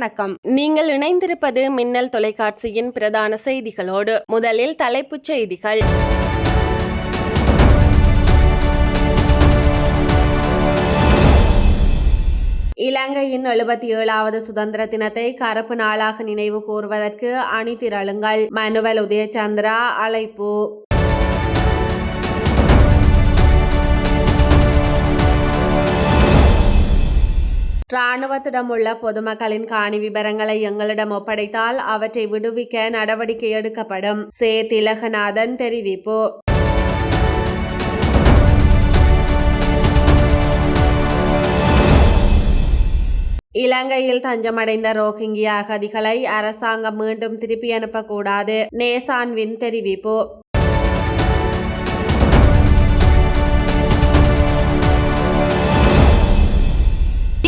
வணக்கம். நீங்கள் இணைந்திருப்பது மின்னல் தொலைக்காட்சியின் பிரதான செய்திகளோடு முதலில் தலைப்புச் செய்திகள். இலங்கையின் எழுபத்தி ஏழாவது சுதந்திர தினத்தை கருப்பு நாளாக நினைவு கூறுவதற்கு அணி திரளுங்கள். மனுவல் உதயச்சந்திரா அழைப்பு. இராணுவத்திடமுள்ள பொதுமக்களின் காணி விவரங்களை எங்களிடம் ஒப்படைத்தால் அவற்றை விடுவிக்க நடவடிக்கை எடுக்கப்படும். சே. திலகநாதன் தெரிவிப்பு. இலங்கையில் தஞ்சமடைந்த ரோஹிங்கியா அகதிகளை அரசாங்கம் மீண்டும் திருப்பி அனுப்பக்கூடாது. நேசான்வின் தெரிவிப்பு.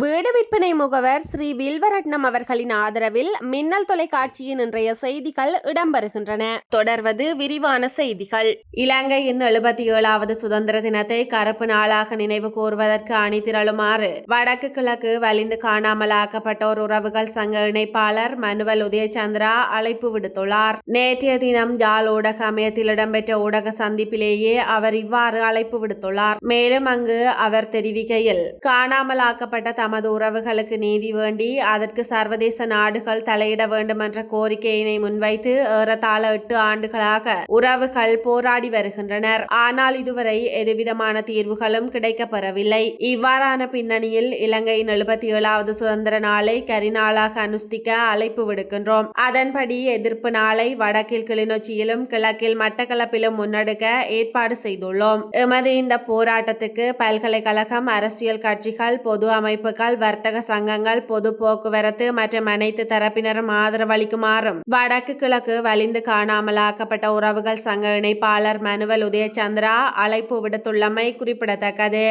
வீடு விற்பனை முகவர் ஸ்ரீ வில்வரட்னம் அவர்களின் ஆதரவில் மின்னல் தொலைக்காட்சியின் இன்றைய செய்திகள் இடம்பெறுகின்றன. தொடர்வது விரிவான செய்திகள். இலங்கையின் எழுபத்தி ஏழாவது சுதந்திர தினத்தை கருப்பு நாளாக நினைவு கூறுவதற்கு அணிதிரளுமாறு வடக்கு கிழக்கு வலிந்து காணாமலாக்கப்பட்டோர் உறவுகள் சங்க இணைப்பாளர் மனுவல் உதயச்சந்திரா அழைப்பு விடுத்துள்ளார். நேற்றைய தினம் யாழ் ஊடக அமையத்தில் இடம்பெற்ற ஊடக சந்திப்பிலேயே அவர் இவ்வாறு அழைப்பு விடுத்துள்ளார். மேலும் அங்கு அவர் தெரிவிக்கையில் காணாமலாக்கப்பட்ட தமது உறவுகளுக்கு நீதி வேண்டி அதற்கு சர்வதேச நாடுகள் தலையிட வேண்டும் என்ற கோரிக்கையினை முன்வைத்து ஏறத்தாழ எட்டு ஆண்டுகளாக உறவுகள் போராடி வருகின்றனர். ஆனால் இதுவரை எதுவிதமான தீர்வுகளும் கிடைக்கப்பெறவில்லை. இவ்வாறான பின்னணியில் இலங்கையின் எழுபத்தி ஏழாவது சுதந்திர நாளை கரிநாளாக அனுஷ்டிக்க அழைப்பு விடுக்கின்றோம். அதன்படி எதிர்ப்பு நாளை வடக்கில் கிளிநொச்சியிலும் கிழக்கில் மட்டக்களப்பிலும் முன்னெடுக்க ஏற்பாடு செய்துள்ளோம். எமது இந்த போராட்டத்துக்கு பல்கலைக்கழகம் அரசியல் கட்சிகள் பொது அமைப்பு அமைப்புகள் வர்த்தக சங்கங்கள் பொது போக்குவரத்து மற்றும் அனைத்து தரப்பினரும் ஆதரவளிக்குமாறும் வடக்கு கிழக்கு வலிந்து காணாமலாக்கப்பட்ட உறவுகள் சங்க இணைப்பாளர் மனுவல் உதயச்சந்திரா அழைப்பு விடுத்துள்ளமை குறிப்பிடத்தக்கது.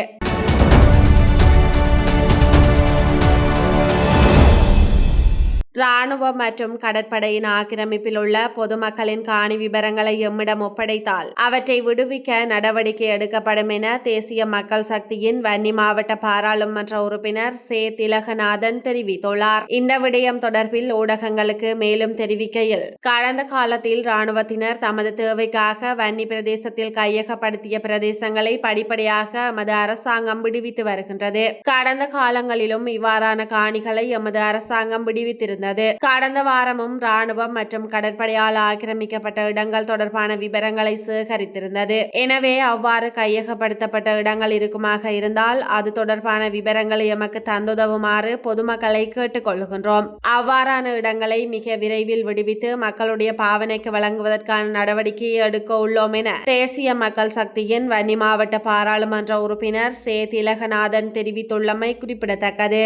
ராணுவம் மற்றும் கடற்படையின் ஆக்கிரமிப்பில் உள்ள பொதுமக்களின் காணி விவரங்களை எம்மிடம் ஒப்படைத்தால் அவற்றை விடுவிக்க நடவடிக்கை எடுக்கப்படும் என தேசிய மக்கள் சக்தியின் வன்னி மாவட்ட பாராளுமன்ற உறுப்பினர் சே. திலகநாதன் தெரிவித்துள்ளார். இந்த விடயம் தொடர்பில் ஊடகங்களுக்கு மேலும் தெரிவிக்கையில் கடந்த காலத்தில் ராணுவத்தினர் தமது தேவைக்காக வன்னி பிரதேசத்தில் கையகப்படுத்திய பிரதேசங்களை படிப்படியாக எமது அரசாங்கம் விடுவித்து வருகின்றது. கடந்த காலங்களிலும் இவ்வாறான காணிகளை எமது அரசாங்கம் விடுவித்திருந்தது. கடந்த வாரமும் ராணுவம் மற்றும் கடற்படையால் ஆக்கிரமிக்கப்பட்ட இடங்கள் தொடர்பான விவரங்களை சேகரித்திருந்தது. எனவே அவ்வாறு கையகப்படுத்தப்பட்ட இடங்கள் இருக்குமாக இருந்தால் அது தொடர்பான விவரங்களை எமக்கு தந்துதவுமாறு பொதுமக்களை கேட்டுக்கொள்கின்றோம் அவ்வாறான இடங்களை மிக விரைவில் விடுவித்து மக்களுடைய பாவனைக்கு வழங்குவதற்கான நடவடிக்கையை எடுக்க உள்ளோம் என தேசிய மக்கள் சக்தியின் வன்னி மாவட்ட பாராளுமன்ற உறுப்பினர் சே. திலகநாதன் தெரிவித்துள்ளமை குறிப்பிடத்தக்கது.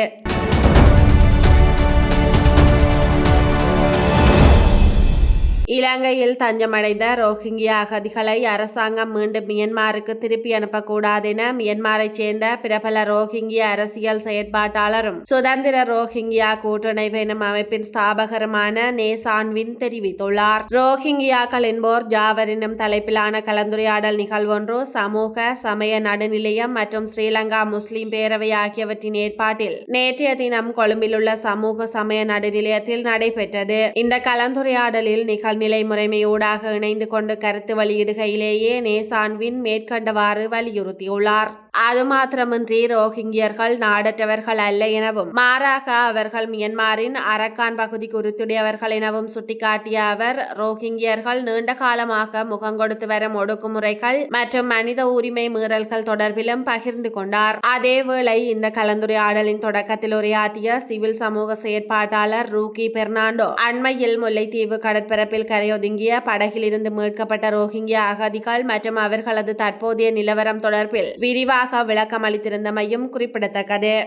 இலங்கையில் தஞ்சமடைந்த ரோஹிங்கியா அகதிகளை அரசாங்கம் மீண்டும் மியன்மாருக்கு திருப்பி அனுப்பக்கூடாது என மியன்மாரைச் சேர்ந்த பிரபல ரோஹிங்கியா அரசியல் செயற்பாட்டாளரும் சுதந்திர ரோஹிங்கியா கூட்டணைவு எனும் அமைப்பின் ஸ்தாபகருமான நேசான்வின் தெரிவித்துள்ளார். ரோஹிங்கியாக்கள் என்போர் ஜாவர் எனும் தலைப்பிலான கலந்துரையாடல் நிகழ்வொன்று சமூக சமய நடுநிலையம் மற்றும் ஸ்ரீலங்கா முஸ்லிம் பேரவை ஆகியவற்றின் ஏற்பாட்டில் நேற்றைய தினம் கொழும்பில் உள்ள சமூக சமய நடுநிலையத்தில் நடைபெற்றது. இந்த கலந்துரையாடலில் நிகழ்நிலை முறைமையூடாக இணைந்து கொண்டு கருத்து வெளியிடுகையிலேயே நேசான்வின் மேற்கண்டவாறு வலியுறுத்தியுள்ளார். அது மாத்திரமின்றி ரோஹிங்கியர்கள் நாடற்றவர்கள் அல்ல எனவும் மாறாக அவர்கள் மியன்மாரின் அரக்கான் பகுதி குறித்துடையவர்கள் எனவும் சுட்டிக்காட்டிய அவர் ரோஹிங்கியர்கள் நீண்ட காலமாக முகம் கொடுத்து வரும் ஒடுக்குமுறைகள் மற்றும் மனித உரிமை மீறல்கள் தொடர்பிலும் பகிர்ந்து கொண்டார். அதேவேளை இந்த கலந்துரையாடலின் தொடக்கத்தில் உரையாற்றிய சிவில் சமூக செயற்பாட்டாளர் ரூகி பெர்னாண்டோ அண்மையில் முல்லைத்தீவு கடற்பரப்பில் கரையொதுங்கிய படகிலிருந்து மீட்கப்பட்ட ரோஹிங்கிய அகதிகள் மற்றும் அவர்களது தற்போதைய நிலவரம் தொடர்பில் விரிவாக விளக்கம் அளித்திருந்தமையும் குறிப்பிடத்தக்கது.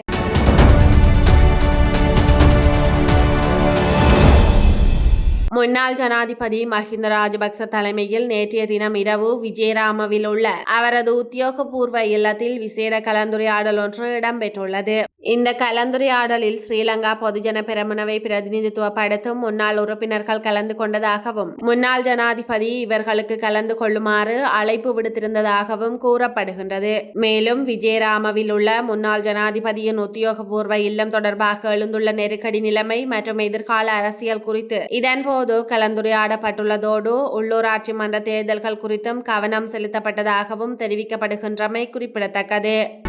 முன்னாள் ஜனாதிபதி மஹிந்த ராஜபக்ச தலைமையில் நேற்றைய தினம் இரவு விஜயராமவில் உள்ள அவரது உத்தியோகபூர்வ இல்லத்தில் விசேட கலந்துரையாடல் ஒன்று இடம்பெற்றுள்ளது. இந்த கலந்துரையாடலில் ஸ்ரீலங்கா பொதுஜன பெரமுனவை பிரதிநிதித்துவப்படுத்தும் முன்னாள் உறுப்பினர்கள் கலந்து கொண்டதாகவும் முன்னாள் ஜனாதிபதி இவர்களுக்கு கலந்து கொள்ளுமாறு அழைப்பு விடுத்திருந்ததாகவும் கூறப்படுகின்றது. மேலும் விஜயராமவில் உள்ள முன்னாள் ஜனாதிபதியின் உத்தியோகபூர்வ இல்லம் தொடர்பாக எழுந்துள்ள நெருக்கடி நிலைமை மற்றும் எதிர்கால அரசியல் குறித்து இதன்போது கலந்துரையாடப்பட்டுள்ளதோடு உள்ளூராட்சி மன்ற தேர்தல்கள் குறித்தும் கவனம் செலுத்தப்பட்டதாகவும் தெரிவிக்கப்படுகின்றமை குறிப்பிடத்தக்கது.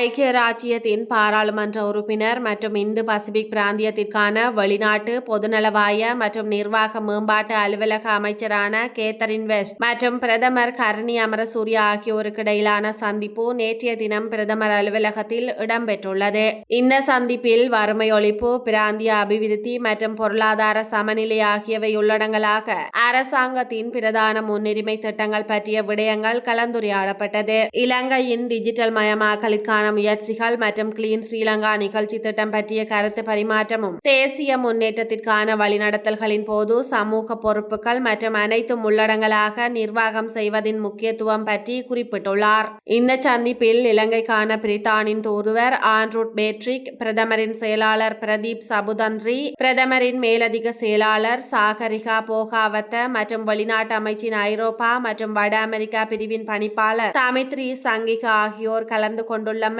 ஐக்கிய ராஜ்யத்தின் பாராளுமன்ற உறுப்பினர் மற்றும் இந்து பசிபிக் பிராந்தியத்திற்கான வெளிநாட்டு பொதுநலவாய மற்றும் நிர்வாக மேம்பாட்டு அலுவலக அமைச்சரான கேத்தரின் வெஸ்ட் மற்றும் பிரதமர் கரணி அமரசூரிய ஆகியோருக்கு இடையிலான சந்திப்பு நேற்றைய தினம் பிரதமர் அலுவலகத்தில் இடம்பெற்றுள்ளது. இந்த சந்திப்பில் வறுமை ஒழிப்பு பிராந்திய அபிவிருத்தி மற்றும் பொருளாதார சமநிலை ஆகியவை உள்ளடங்கலாக அரசாங்கத்தின் பிரதான முன்னுரிமை திட்டங்கள் பற்றிய விடயங்கள் கலந்துரையாடப்பட்டது. இலங்கையின் டிஜிட்டல் மயமாக்கலுக்கான முயற்சிகள் மற்றும் கிளீன் ஸ்ரீலங்கா நிகழ்ச்சி திட்டம் பற்றிய கருத்து பரிமாற்றமும் தேசிய முன்னேற்றத்திற்கான வழிநடத்தல்களின் போது சமூக பொறுப்புகள் மற்றும் அனைத்தும் உள்ளடங்கலாக நிர்வாகம் செய்வதின் முக்கியத்துவம் பற்றி குறிப்பிட்டுள்ளார். இந்த சந்திப்பில் இலங்கைக்கான பிரித்தானின் தூதுவர் ஆண்ட்ரூட் பேட்ரிக் பிரதமரின் செயலாளர் பிரதீப் சபுதந்திரி பிரதமரின் மேலதிக செயலாளர் சாகரிகா போகாவத்த மற்றும் வெளிநாட்டு அமைச்சின் ஐரோப்பா மற்றும் வட அமெரிக்கா பிரிவின் பணிப்பாளர் தமித்ரி சங்கிகா ஆகியோர் கலந்து கொண்டுள்ளமை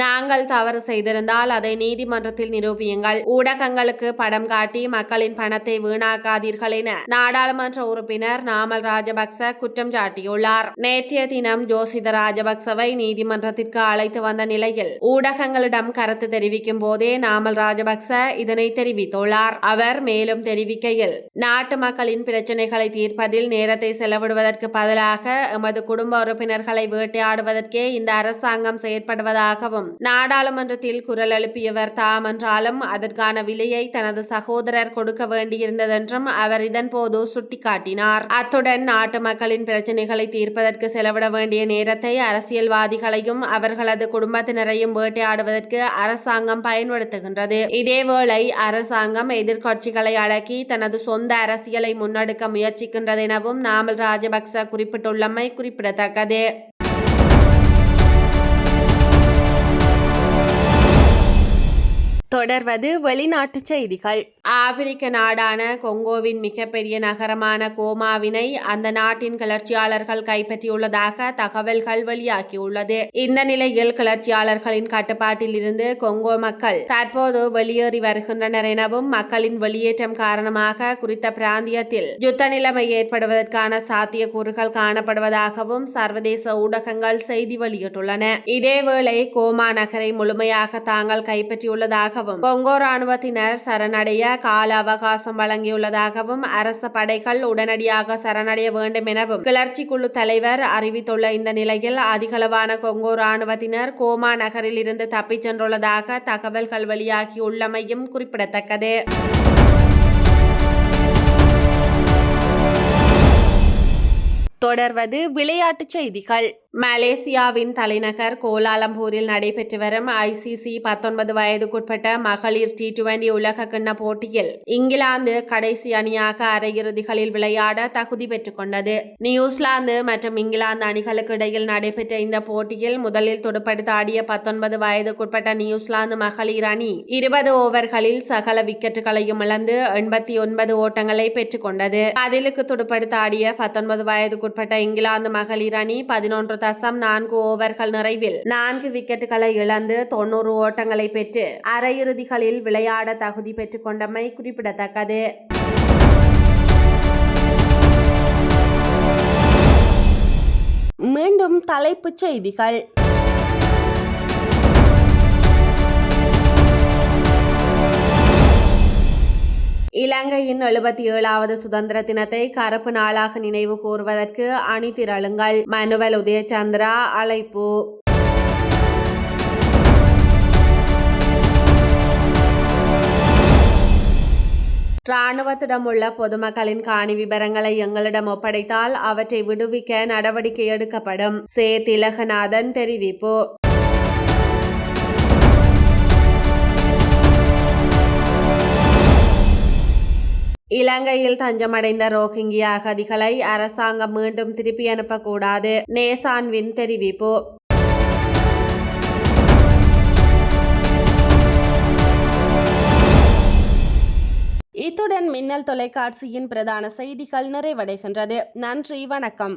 நாங்கள் தவறு செய்திருந்தால் அதை நீதிமன்றத்தில் நிரூபியுங்கள். ஊடகங்களுக்கு படம் காட்டி மக்களின் பணத்தை வீணாக்காதீர்கள் என நாடாளுமன்ற உறுப்பினர் நாமல் ராஜபக்ச குற்றம் சாட்டியுள்ளார். நேற்றைய தினம் ஜோசித ராஜபக்சவை நீதிமன்றத்திற்கு அழைத்து வந்த நிலையில் ஊடகங்களிடம் கருத்து தெரிவிக்கும் போதே நாமல் ராஜபக்ச இதனை தெரிவித்துள்ளார். அவர் மேலும் தெரிவிக்கையில் நாட்டு மக்களின் பிரச்சனைகளை தீர்ப்பதில் நேரத்தை செலவிடுவதற்கு பதிலாக எமது குடும்ப உறுப்பினர்களை வேட்டையாடுவதற்கே இந்த அரசாங்கம் செயற்படுவதாகவும் நாடாளுமன்றத்தில் குரல் எழுப்பியவர் தாம் என்றாலும் அதற்கான விலையை தனது சகோதரர் கொடுக்க வேண்டியிருந்ததென்றும் அவர் இதன்போது சுட்டிக்காட்டினார். அத்துடன் நாட்டு மக்களின் பிரச்சினைகளை தீர்ப்பதற்கு செலவிட வேண்டிய நேரத்தை அரசியல்வாதிகளையும் அவர்களது குடும்பத்தினரையும் வேட்டையாடுவதற்கு அரசாங்கம் பயன்படுத்துகின்றது. இதேவேளை அரசாங்கம் எதிர்க்கட்சிகளை அடக்கி தனது சொந்த அரசியலை முன்னெடுக்க முயற்சிக்கின்றது எனவும் நாமல் ராஜபக்ச குறிப்பிட்டுள்ளமை குறிப்பிடத்தக்கது. தொடர்வது வெளிநாட்டுச் செய்திகள். ஆப்பிரிக்க நாடான கொங்கோவின் மிகப்பெரிய நகரமான கோமாவினை அந்த நாட்டின் கிளர்ச்சியாளர்கள் கைப்பற்றியுள்ளதாக தகவல்கள் வெளியாகியுள்ளது இந்த நிலையில் கிளர்ச்சியாளர்களின் கட்டுப்பாட்டில் இருந்து கொங்கோ மக்கள் தற்போது வெளியேறி வருகின்றனர் எனவும் மக்களின் வெளியேற்றம் காரணமாக குறித்த பிராந்தியத்தில் யுத்த நிலைமை ஏற்படுவதற்கான சாத்தியக்கூறுகள் காணப்படுவதாகவும் சர்வதேச ஊடகங்கள் செய்தி வெளியிட்டுள்ளன. இதேவேளை கோமா நகரை முழுமையாக தாங்கள் கைப்பற்றியுள்ளதாகவும் கொங்கோ ராணுவத்தினர் சரணடைய கால அவகாசம் வழங்கியுள்ளதாகவும் அரச படைகள் உடனடியாக சரணடைய வேண்டும் எனவும் கிளர்ச்சி குழு தலைவர் அறிவித்துள்ள இந்த நிலையில் அதிகளவான கொங்கோ ராணுவத்தினர் கோமா நகரில் இருந்து தப்பிச் சென்றுள்ளதாக தகவல்கள் வெளியாகியுள்ளமையும் குறிப்பிடத்தக்கது. தொடர்வது விளையாட்டுச் செய்திகள். மலேசியாவின் தலைநகர் கோலாலம்பூரில் நடைபெற்று வரும் ஐசிசி பத்தொன்பது வயதுக்குட்பட்ட மகளிர் டி டுவெண்டி உலக கிண்ண போட்டியில் இங்கிலாந்து கடைசி அணியாக அரையிறுதிகளில் விளையாட தகுதி பெற்றுக் கொண்டது நியூசிலாந்து மற்றும் இங்கிலாந்து அணிகளுக்கு இடையில் நடைபெற்ற இந்த போட்டியில் முதலில் துடுப்படுத்த ஆடிய பத்தொன்பது வயதுக்குட்பட்ட நியூசிலாந்து மகளிர் அணி இருபது ஓவர்களில் சகல விக்கெட்டுகளையும் இழந்து எண்பத்தி ஒன்பது ஓட்டங்களை பெற்றுக் கொண்டது பதிலுக்கு துடுப்படுத்த ஆடிய பத்தொன்பது வயதுக்குட்பட்ட இங்கிலாந்து மகளிர் அணி பதினொன்று தசம் நான்கு ஓவர்கள் நிறைவில் நான்கு விக்கெட்டுகளை இழந்து தொண்ணூறு ஓட்டங்களை பெற்று அரையிறுதிகளில் விளையாட தகுதி பெற்றுக் கொண்டமை குறிப்பிடத்தக்கது. மீண்டும் தலைப்புச் செய்திகள். இலங்கையின் எழுபத்தி ஏழாவது சுதந்திர தினத்தை கருப்பு நாளாக நினைவு கூறுவதற்கு அணிதிரளுங்கள் மனுவல் உதயச்சந்திரா அழைப்பு. இராணுவத்திடமுள்ள பொதுமக்களின் காணி விவரங்களை எங்களிடம் ஒப்படைத்தால் அவற்றை விடுவிக்க நடவடிக்கை எடுக்கப்படும். சே. திலகநாதன் தெரிவிப்பு. இலங்கையில் தஞ்சமடைந்த ரோஹிங்கியா அகதிகளை அரசாங்கம் மீண்டும் திருப்பி அனுப்பக்கூடாது. நேசான்வின் தெரிவிப்பு. இத்துடன் மின்னல் தொலைக்காட்சியின் பிரதான செய்திகள் நிறைவடைகின்றது. நன்றி வணக்கம்.